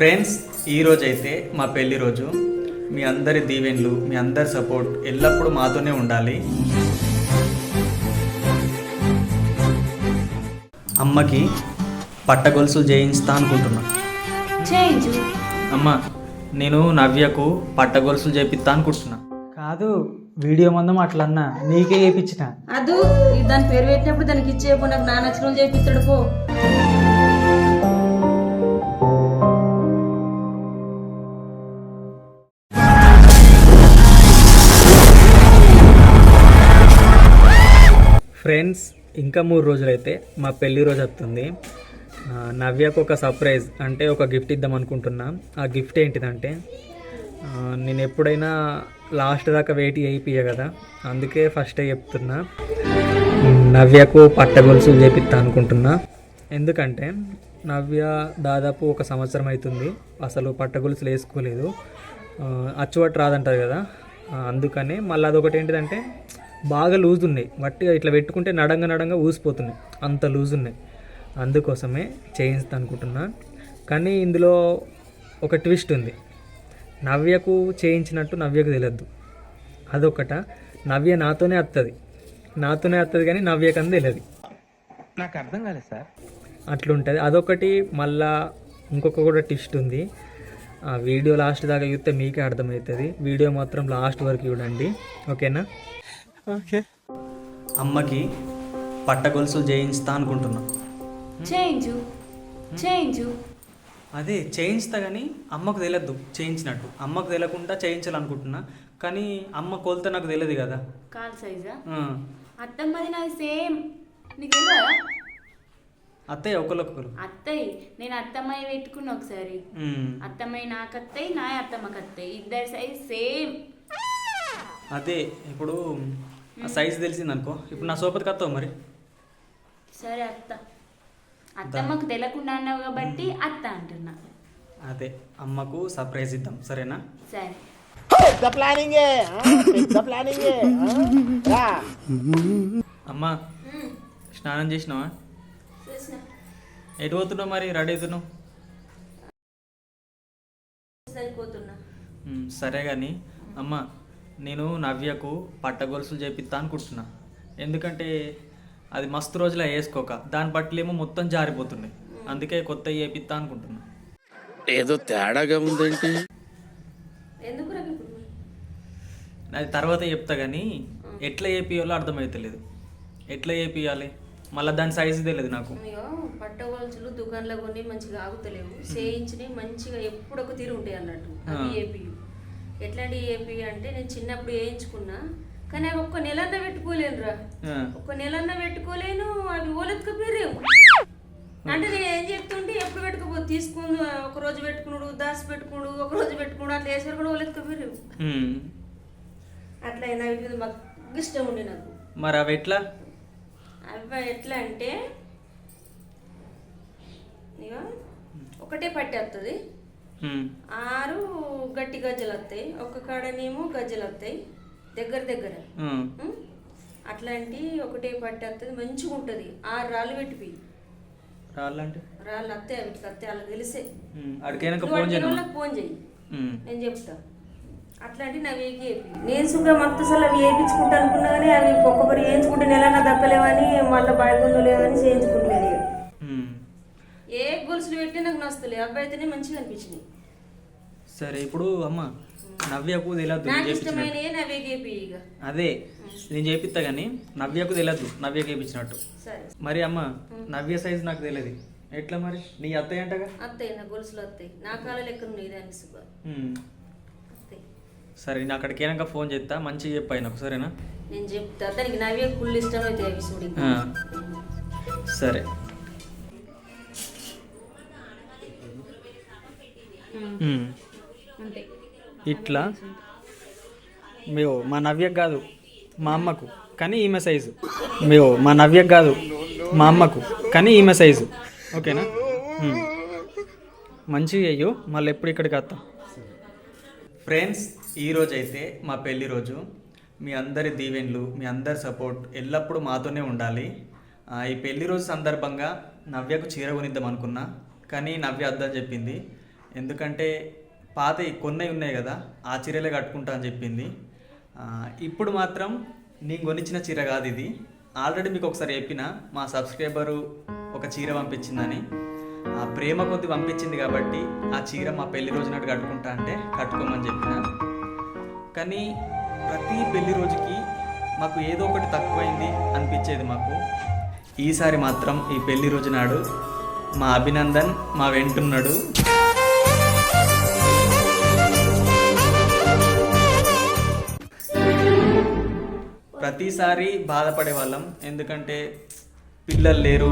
Friends ఈరోజు అయితే మా పెళ్ళి రోజు. మీ అందరి దీవెన్లు మీ అందరి సపోర్ట్ ఎల్లప్పుడూ మాతోనే ఉండాలి. అమ్మకి పట్టగొలుసులు చేయిస్తా అనుకుంటున్నా. చేయించు. అమ్మ నేను నవ్యకు పట్టగొలుసులు చేపిస్తా అనుకుంటున్నా. కాదు వీడియో మందం అట్లా అన్నా నీకే చేపించిన. అదు దాని పేరు పెట్టినప్పుడు దానికి ఇచ్చేపు నాకు నా నచ్చిన వాళ్ళు చేపిస్తాడు పో. ఫ్రెండ్స్ ఇంకా మూడు రోజులైతే మా పెళ్ళి రోజు వస్తుంది. నవ్యకు ఒక సర్ప్రైజ్ అంటే ఒక గిఫ్ట్ ఇద్దాం అనుకుంటున్నా. ఆ గిఫ్ట్ ఏంటిదంటే నేను ఎప్పుడైనా లాస్ట్ దాకా వెయిట్ చేయిపియ కదా అందుకే ఫస్టే చెప్తున్నా. నవ్యకు పట్టగొలుసులు చేపిస్తా అనుకుంటున్నా. ఎందుకంటే నవ్య దాదాపు ఒక సంవత్సరం అవుతుంది అసలు పట్టగొలుసులు వేసుకోలేదు. ఆ, అచ్చువట్టు రాదంటారు కదా అందుకనే మళ్ళీ అదొకటి ఏంటిదంటే బాగా లూజ్ ఉన్నాయి. వట్టిగా ఇట్లా పెట్టుకుంటే నడంగా నడంగా ఊసిపోతున్నాయి. అంత లూజ్ ఉన్నాయి. అందుకోసమే చేయిస్తా అనుకుంటున్నా. కానీ ఇందులో ఒక ట్విస్ట్ ఉంది. నవ్యకు చేయించినట్టు నవ్యకు తెలియద్దు. అదొకట నవ్య నాతోనే వస్తుంది నాతోనే వస్తుంది కానీ నవ్యకని తెలియదు. నాకు అర్థం కాలేదు సార్. అట్లుంటుంది. అదొకటి. మళ్ళా ఇంకొక కూడా ట్విస్ట్ ఉంది. ఆ వీడియో లాస్ట్ దాకా చూస్తే మీకే అర్థమవుతుంది. వీడియో మాత్రం లాస్ట్ వరకు చూడండి. ఓకేనా? ఓకే. అమ్మకి పట్టగొలుసులు చేయిస్తా అనుకుంటున్నా. చేయించు. చేయించు. అదే చేయించుతా కానీ అమ్మకు తెలియద్దు చేయించినట్టు. అమ్మకు తెలియకుండా చేయించాలనుకుంటున్నా కానీ అమ్మ కొలత నాకు తెలియదు కదా. కాల్ సైజా. అత్తమ్మది నాది సేమ్. నీకు తెలియదా అత్తయ్య ఒకరికొకరు అత్తయ్య నేను అత్తమ్మయ్య పెట్టుకున్నా ఒకసారి. అత్తమ్మయ్య నాకు అత్తయ్య నా అత్తమ్మకి అత్తయ్య ఇద్దరు సైజ్ సేమ్. అదే ఇప్పుడు ఆ సైజు తెలిసింది అనుకో ఇప్పుడు నా సోపతికి వస్తావు మరి? సరే అత్త. అత్తమ్మకు తెలియకుండా అన్నావు కాబట్టి అత్త అంటున్నా. అదే అమ్మకు సర్ప్రైజ్ ఇద్దాం సరేనా? సరే. అమ్మ స్నానం చేసినావా? చూసిన. ఎటు పోతున్నావు మరి? రెడీ అవుతున్నావు? సరే కానీ అమ్మ నేను నవ్యకు పట్టగొలుసులు చేపిస్తా అనుకుంటున్నా. ఎందుకంటే అది మస్తు రోజులు వేసుకోక. దాని బట్టలేమో మొత్తం జారిపోతున్నాయి. అందుకే కొత్త చేపిస్తా అనుకుంటున్నా. ఏదో తేడాగా ఉందేంటి? అది తర్వాత చెప్తా కానీ ఎట్లా చేపియాలో అర్థమవుతలేదు ఎట్లా చేపియాలి? మళ్ళీ దాని సైజు తెలియదు నాకు. అయ్యో పట్టగొలుసులు దుకాణంలో కొన్ని మంచిగా ఆగుతలేవు. చేయించినవి మంచిగా ఎప్పుడు ఒక తీరు ఉంటాయి అన్నట్టు. అవి ఏపీ ఎట్లాంటి ఏపీ అంటే నేను చిన్నప్పుడు వేయించుకున్నా కానీ అవి ఒక్క నెలన్న పెట్టుకోలేనురా. ఒక్క నెలన్న పెట్టుకోలేను అవి ఓలెత్తుకపోయారేమో అంటే నేను ఏం చెప్తుంటే ఎప్పుడు పెట్టుకోబోదు తీసుకుని ఒక రోజు పెట్టుకున్నాడు దాసి పెట్టుకున్నాడు ఒక రోజు పెట్టుకున్నాడు అట్లా వేసారు కూడా ఓలెత్తుకపోయారేమో. అట్లా అయినా వీటి మీద మాకు ఇష్టం ఉండే నాకు. మరి అవి ఎట్లా? అవి ఎట్లా అంటే ఒకటే పట్టి వస్తుంది ఉమ్, ఆరు గట్టి గజ్జలు వస్తాయి ఒక్క కాడనేమో గజ్జలు వస్తాయి దగ్గర. దగ్గర? అట్లాంటి ఒకటే పట్టి వస్తుంది మంచిగా ఉంటుంది. ఆరు రాళ్ళు పెట్టిపోయి రాళ్ళంటే? రాళ్ళు వస్తాయి వీటికి వస్తాయి వాళ్ళకి తెలిసే. వాళ్ళకి ఫోన్ ఉమ్, నేను చెప్తా. అట్లాంటి నవి నేను సుగా మత్తసలు అవి వేయించుకుంటా అనుకున్నా కానీ అవి ఒక్కొక్కరు వేయించుకుంటే నెలన్నా దక్కలేవని మళ్ళీ బాగుందో లేవని చేయించుకుంటలేదు. ఏ గొలుసులు పెట్టి నాకు నచ్చలే అబ్బాయి అయితేనే మంచిగా అనిపించినాయి సరే ఇప్పుడు అమ్మ నవ్యకు తెలియదు నాకు ఇష్టమైనవి నవే కేపి ఇక. అదే నేను చేపిస్తా కానీ నవ్యకు తెలియదు నవ్య చేపించినట్టు సరే. మరి అమ్మ నవ్య సైజు నాకు తెలియదు. ఎట్లా మరి? నీ అత్తయ్య అంటగా? అత్తయ్య నా గొలుసులు వస్తాయి నా కాళ్ళ లెక్క ఉన్నాయి ఉమ్. వస్తాయి సరే నేను అక్కడికి అయినాక ఫోన్ చేస్తా. మంచిగా చెప్పాయి నాకు సరేనా? నేను చెప్తా. దానికి నవే ఫుల్ అవి చూడి. ఆ. సరే. అంతే. ఇట్లా? మేము మా నవ్యకు కాదు మా అమ్మకు. కానీ ఈమె సైజు. మేము మా నవ్యకు కాదు మా అమ్మకు. కానీ ఈమె సైజు. ఓకేనా. మంచిగా అయ్యో మళ్ళీ ఎప్పుడు ఇక్కడికి వస్తాం. ఫ్రెండ్స్ ఈరోజు అయితే మా పెళ్ళి రోజు. మీ అందరి దీవెన్లు మీ అందరి సపోర్ట్ ఎల్లప్పుడూ మాతోనే ఉండాలి. ఈ పెళ్ళి రోజు సందర్భంగా నవ్యకు చీర కొనిద్దాం అనుకున్నా కానీ నవ్య వద్దని చెప్పింది. ఎందుకంటే పాత కొన్ని ఉన్నాయి కదా ఆ చీరలే కట్టుకుంటా అని చెప్పింది. ఇప్పుడు మాత్రం నేను కొనిచ్చిన చీర కాదు ఇది. ఆల్రెడీ మీకు ఒకసారి చెప్పిన మా సబ్స్క్రైబరు ఒక చీర పంపించిందని. ఆ ప్రేమ కొద్ది పంపించింది కాబట్టి ఆ చీర మా పెళ్ళి రోజు నాడు కట్టుకుంటా అంటే కట్టుకోమని చెప్పిన. కానీ ప్రతి పెళ్ళి రోజుకి మాకు ఏదో ఒకటి తక్కువైంది అనిపించేది మాకు. ఈసారి మాత్రం ఈ పెళ్ళి రోజు నాడు మా అభినందన్ మా వెంటున్నాడు. ప్రతిసారి బాధపడే వాళ్ళం ఎందుకంటే పిల్లలు లేరు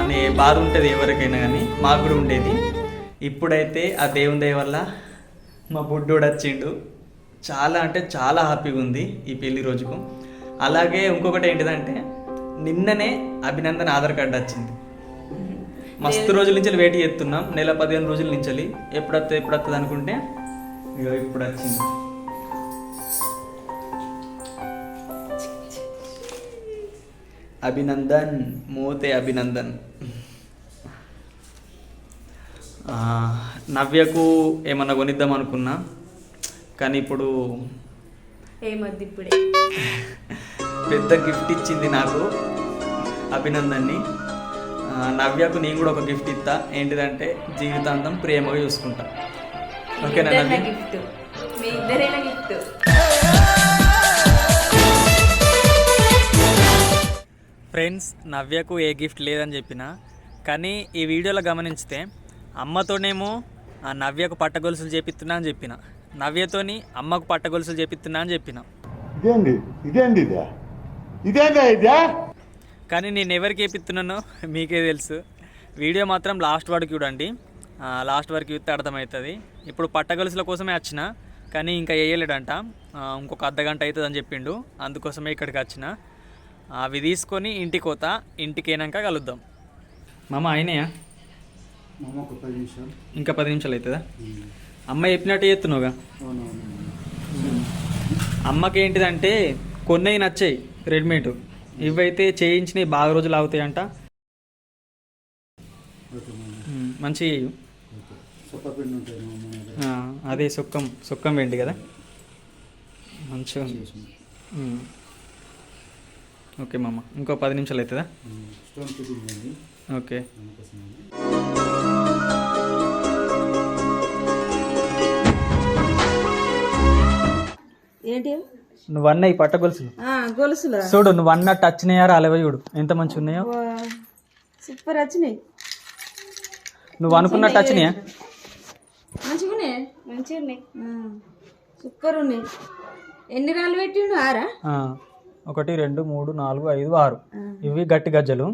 అనే బాధ ఉంటుంది ఎవరికైనా కానీ మాకు కూడా ఉండేది. ఇప్పుడైతే ఆ దేవుని దయ వల్ల మా బుడ్డోడు వచ్చిండు. చాలా అంటే చాలా హ్యాపీగా ఉంది ఈ పెళ్ళి రోజుకు. అలాగే ఇంకొకటి ఏంటిదంటే నిన్ననే అభినందన్ ఆధార్ కార్డు వచ్చింది. మస్తు రోజుల నుంచి వెయిట్ చేస్తున్నాం. నెల పదిహేను రోజుల నుంచి ఎప్పుడు వస్తుంది ఎప్పుడు వస్తుంది అనుకుంటే ఇప్పుడు వచ్చింది. అభినందన్ మోతే అభినందన్. నవ్యకు ఏమన్నా కొనిద్దాం అనుకున్నా కానీ ఇప్పుడు ఏమద్ది ఇప్పుడే? పెద్ద గిఫ్ట్ ఇచ్చింది నాకు అభినందన్ని. నవ్యకు నేను కూడా ఒక గిఫ్ట్ ఇస్తా ఏంటిదంటే జీవితాంతం ప్రేమగా చూసుకుంటా. ఓకేనా గిఫ్ట్. మీ ఇద్దరైనా గిఫ్ట్. ఫ్రెండ్స్ నవ్యకు ఏ గిఫ్ట్ లేదని చెప్పిన కానీ ఈ వీడియోలో గమనించితే అమ్మతోనేమో ఆ నవ్యకు పట్టగొలుసులు చేపిస్తున్నా అని చెప్పిన. నవ్యతోని అమ్మకు పట్టగొలుసులు చేపిస్తున్నా అని చెప్పిన. ఇదేంది? ఇదేంది ఇదే? ఇదేందా ఇదే? కానీ నేను ఎవరికి చేపిస్తున్నానో మీకే తెలుసు. వీడియో మాత్రం లాస్ట్ వరకు చూడండి. లాస్ట్ వరకు చూస్తే అర్థమవుతుంది. ఇప్పుడు పట్టగొలుసుల కోసమే వచ్చిన కానీ ఇంకా వేయలేడంట. ఇంకొక అర్ధ గంట అవుతుంది అని చెప్పిండు. అందుకోసమే ఇక్కడికి వచ్చిన. అవి తీసుకొని ఇంటికి పోతా ఇంటికి అయినాక కలుద్దాం. మామ అయినాయా? ఇంకా పది నిమిషాలు అవుతుందా అమ్మ చెప్పినట్టు చేస్తున్నావుగా? అమ్మకి ఏంటిదంటే కొన్ని నచ్చాయి రెడీమేడ్. ఇవైతే చేయించినవి బాగా రోజులు అవుతాయంట ఉమ్, మంచి అదే సుక్కం సుక్కం వెండి కదా? మంచిగా. ఓకే మామ. ఇంకో పది నిమిషాలు అవుతుందా? ఓకే. ఏంటి? నువ్వు అన్న ఈ పట్ట గొలుసులు. ఆ, గొలుసులు? చూడు నువ్వు అన్నట్టు వచ్చినాయా రాలేవా చూడు. ఎంత మంచి ఉన్నాయో. సూపర్ వచ్చినాయి. నువ్వు అనుకున్నట్టు వచ్చినాయా మంచిగా ఉన్నాయి? మంచిగా ఉన్నాయి. సూపర్ ఉన్నాయి. ఎన్ని రాళ్ళు పెట్టిండు? ఆరా? ఆ, ఒకటి రెండు మూడు నాలుగు ఐదు ఆరు. ఇవి గట్టి గజ్జలు.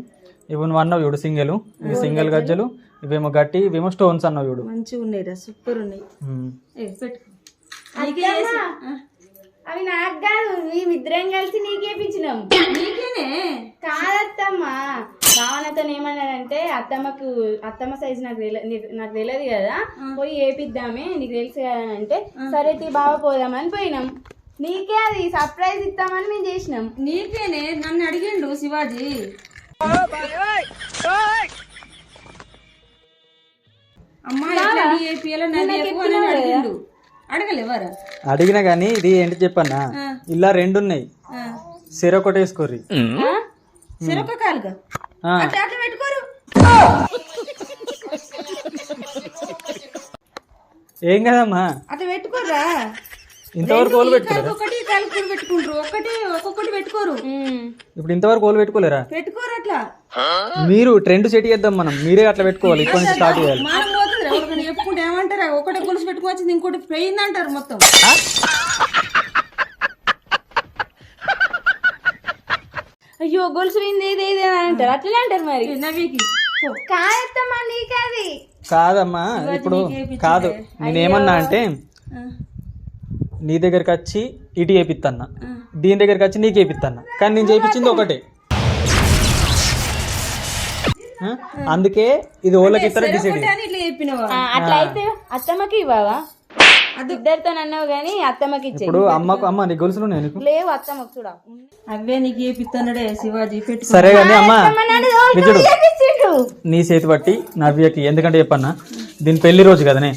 ఇవి నువ్వు అన్నావు చూడు సింగల్. ఇవి సింగిల్ గజ్జలు. ఇవేమో గట్టి ఇవేమో స్టోన్స్ అన్నావు చూడు. మంచిగా ఉన్నాయి రా సూపర్ ఉన్నాయి. అవి నాకు కాదు మేమిద్దరం కలిసి నీకేపించినాం నీకేనే? కాదత్తమ్మా. భావనతో ఏమన్నాడంటే అత్తమ్మకు అత్తమ్మ సైజు నాకు నీకు- తెలియదు కదా పోయి ఏపిద్దామే నీకు తెలుసు కదా అంటే సరే తీ బావ పోదామని పోయినాం. నీకే అది సర్ప్రైజ్ ఇద్దామని మేము చేసినాం. నీకేనే? నన్ను అడిగిండు శివాజీ. అడగలేవారా? అడిగినా కానీ ఇది ఏంటి చెప్పన్నా? ఇలా రెండు ఉన్నాయి సిరొకటి వేసుకోర్రి కాలుగా? అట్లా పెట్టుకోరు. ఏం కదమ్మా? అట్లా పెట్టుకోరా ఇంతవరకు ఓలు పెట్టుకోలేరా ఒకటి కలుపుకొని పెట్టుకుంటారు. ఒకటి ఒక్కొక్కటి పెట్టుకోరు. ఇప్పుడు ఇంతవరకు ఓలు పెట్టుకోలేరా? పెట్టుకోరు అట్లా. మీరు ట్రెండ్ సెట్ చేద్దాం మనం. మీరే అట్లా పెట్టుకోవాలి. ఇప్పటి నుంచి స్టార్ట్ చేయాలి. మనం పోతుంది ఎవరికైనా చెప్పుకుంటే ఏమంటారు? ఒకటే గొలుసు పెట్టుకోవచ్చింది ఇంకోటి పోయింది అంటారు మొత్తం. అయ్యో గొలుసు పోయింది ఇది ఇది అని అంటారు. అట్లనే అంటారు మరి. నవ్వికి. కాదత్తమ్మా నీకది. కాదమ్మా ఇప్పుడు కాదు. నేనేమన్నా అంటే నీ దగ్గరికి వచ్చి ఇటు చేపిత్తన్నా. దీని దగ్గరికి వచ్చి నీకు చేపిత్తన్నా. కానీ నేను చేపించింది ఒకటే? అందుకే ఇది ఓళ్ళకి ఇస్తారా డిసైడ్ అట్లా అయితే అత్తమ్మకి ఇవ్వవా? ఇద్దరితో అన్నావు కానీ అత్తమ్మకి ఇచ్చే ఇప్పుడు అమ్మకు అమ్మ నీ గొలుసులు నీకు? లేవు అత్తమ్మకు చూడ. అవే నీకు శివాజీ పెట్టు. సరే కానీ అమ్మా. నీ చేతి బట్టి నవ్యకి ఎందుకంటే చెప్పన్నా? దీని పెళ్ళి రోజు కదనే?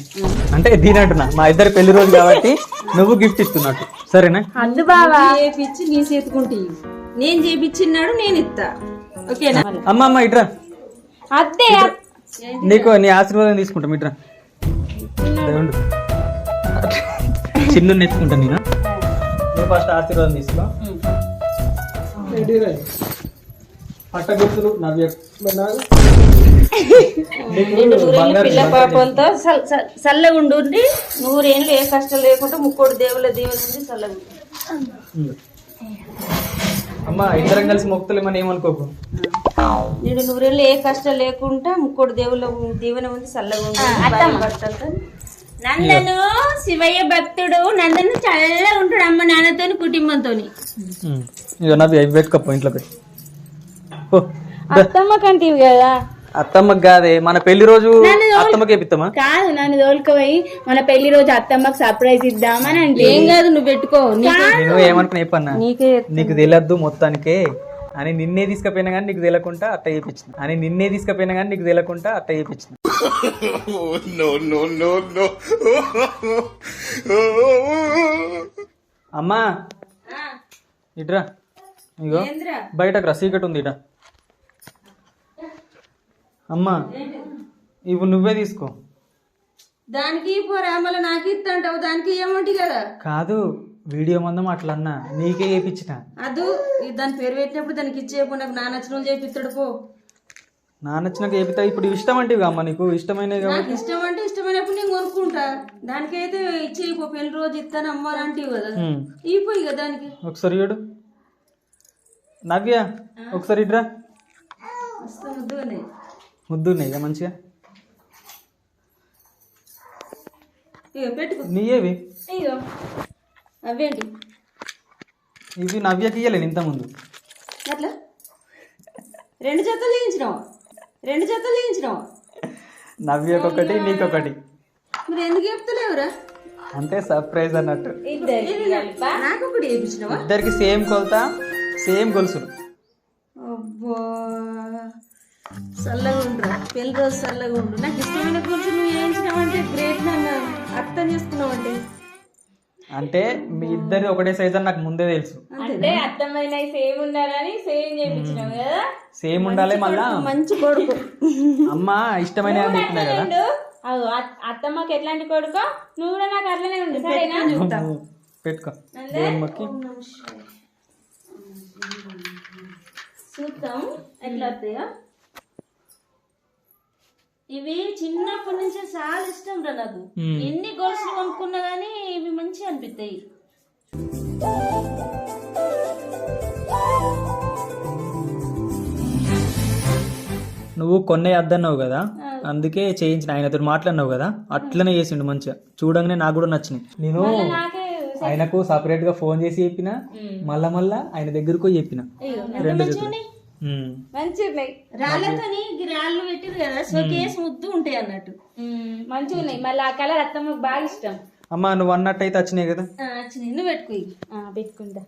అంటే దీని అంటున్నా మా ఇద్దరి పెళ్ళి రోజు కాబట్టి నువ్వు గిఫ్ట్ ఇస్తున్నట్టు. సరేనా? బావా. చేపిచ్చి నీ చేతుకుంటే. నేను చేపిచ్చిన్నాడు నేను ఇస్తా. ఓకేనా? అమ్మ అమ్మ ఇట్రా అద్దే నీకు నీ ఆశీర్వాదం తీసుకుంటాం ఇట్రా చిన్ను నెత్తుకుంటా నేను. నువ్వు ఫస్ట్ ఆశీర్వాదం తీసుకో. పట్ట గుర్తులు నవ్య పిల్ల పాపంతో సల్- సల్- చల్లగా ఉండుండి. నూరేళ్ళు ఏ కష్టం లేకుండా ముక్కోడు దేవుల చల్లగా ఉండు. అమ్మ ఇద్దరం కలిసి మొక్కుతలేమని ఏమనుకోకు? నిండు నూరేళ్ళు ఏ కష్టం లేకుండా ముక్కోడు దేవుల దీవెన ఉంది. నందను శివయ్య భక్తుడు నందను చల్లగా ఉంటాడు అమ్మ నవ్య ఇవి పెట్టుకోపో ఇంట్లో. అత్తమ్మ కంటివి కదా. అత్తమ్మకి కాదే మన పెళ్ళి రోజు అత్తమ్మకి ఏపిస్తామా కాదు నన్ను తోలుకుపోయి మన పెళ్ళి రోజు అత్తమ్మకి సర్ప్రైజ్ ఇద్దామని అంటే ఏం కాదు నువ్వు పెట్టుకో. నీకే- నేను ఏమనుకున్నా చెప్పన్నా నీకే నీకు తెలియద్దు మొత్తానికే. అని నిన్నే తీసుకుపోయినా కానీ నీకు తెలియకుండా అట్ట చేయించింది అని నిన్నే తీసుకుపోయినా కానీ నీకు తెలియకుండా అట్ట చేయించింది అమ్మా. ఇట్రా ఇగో. బయటకు రా. సీకట్ ఉంది ఇట అమ్మా ఇవి నువ్వే తీసుకో. దానికి పోరా మళ్ళీ నాకు ఇస్తా అంటావు దానికి ఏమంటి కదా? కాదు వీడియో మందం అట్లా అన్నా నీకే చేయించిన అదు దాని పేరు పెట్టినప్పుడు దానికి ఇచ్చేయకు నాకు నాన్న వాళ్ళు చేపిస్తాడు పో. నా నచ్చినాక చేపిస్తా ఇప్పుడు ఇష్టం అంటే అమ్మ నీకు నాకు ఇష్టం అంటే ఇష్టమైనప్పుడు నేను కొనుక్కుంటా. దానికైతే ఇచ్చేయి పో పెళ్ళి రోజు ఇస్తాను అమ్మాలంటివి కదా. ఉమ్. ఇపోయి కదా దానికి. ఒకసారి చూడు నవ్య ఒకసారి మస్తు ముద్దుగానే ముద్దు ఉన్నాయి ఇక మంచిగా? నీయేవి? అవేంటి? ఇవి నవ్యకి ఇయ్యలేను ఇంతకుముందు అట్లా? రెండు జతలు తీయించినావు రెండు జతలు తీయించినావు నవ్యకి ఒకటి నీకొకటి. మరి ఎందుకు చెప్తలేవురా? అంటే సర్ప్రైజ్ అన్నట్టు. వేయించినావా ఇద్దరికి సేమ్ కొలత సేమ్ గొలుసులు అబ్బా. చల్లగా ఉండురా. పెళ్ళి రోజు చల్లగా ఉండు. నాకు ఇష్టమైన గురించి నువ్వు వేయించినావంటే గ్రేట్ నన్ను అర్థం చేసుకున్నావంటే. అంటే మీ ఇద్దరి ఒకటే సైజ్ అని నాకు ముందే తెలుసు. అంటే అత్తమ్మైన సేమ్ ఉండాలని సేమ్ చేయించినావు కదా? సేమ్ ఉండాలి మళ్ళా? మంచి కొడుకు. అమ్మ ఇష్టమైన అని చెప్పినా కదా? అత్తమ్మకి ఎట్లాంటి కొడుకో? నువ్వు కూడా నాకు అట్లనే ఉండు సరేనా? పెట్టుకో. మొక్కి. చూద్దాం ఎట్లా వస్తాయో. ఇవి చిన్నప్పటి నుంచి చాలా ఇష్టం రా నాకు. ఎన్ని గోల్స్లు కొనుక్కున్నా కానీ ఇవి మంచిగా అనిపిస్తాయి నువ్వు కొన్నే అద్దన్నావు కదా? అందుకే చేయించిన ఆయనతో మాట్లాడినావు కదా? అట్లనే చేసిండు మంచిగా. చూడంగానే నాకు కూడా నచ్చినాయి. నేను ఆయనకు సపరేట్గా ఫోన్ చేసి చెప్పిన మళ్ళా మళ్ళా ఆయన దగ్గరకు చెప్పిన. రెండు మంచిగా ఉన్నాయి రాళ్ళతోని రాళ్ళు పెట్టిరు కదా సో కేసు ముద్దు ఉంటాయి అన్నట్టు. మంచిగా ఉన్నాయి. మళ్ళీ ఆ కలర్ అత్తమ్మకి బాగా ఇష్టం. అమ్మా నువ్వు అన్నట్టయితే వచ్చినాయి కదా? ఆ, వచ్చినాయి. నువ్వు పెట్టుకో పెట్టుకుంటా.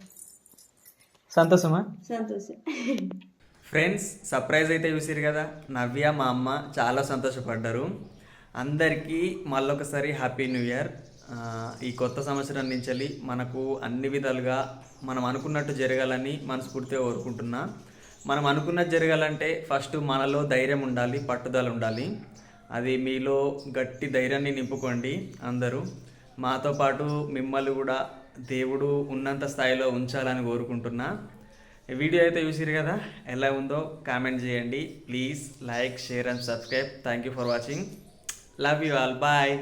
సంతోషమా? సంతోషం. ఫ్రెండ్స్ సర్ప్రైజ్ అయితే చూసిరు కదా? నవ్య మా అమ్మ చాలా సంతోషపడ్డారు. అందరికీ మళ్ళొకసారి హ్యాపీ న్యూ ఇయర్ ఆ, ఈ కొత్త సంవత్సరం నుంచి మనకు అన్ని విధాలుగా మనం అనుకున్నట్టు జరగాలని మనస్ఫూర్తిగా కోరుకుంటున్నా. మనం అనుకున్నది జరగాలంటే ఫస్ట్ మనలో ధైర్యం ఉండాలి పట్టుదల ఉండాలి. అది మీలో గట్టి ధైర్యాన్ని నింపుకోండి అందరూ. మాతో పాటు మిమ్మల్ని కూడా దేవుడు ఉన్నంత స్థాయిలో ఉంచాలని కోరుకుంటున్నా. వీడియో అయితే చూసిరు కదా ఎలా ఉందో కామెంట్ చేయండి. Please like share and subscribe. Thank you for watching love you all bye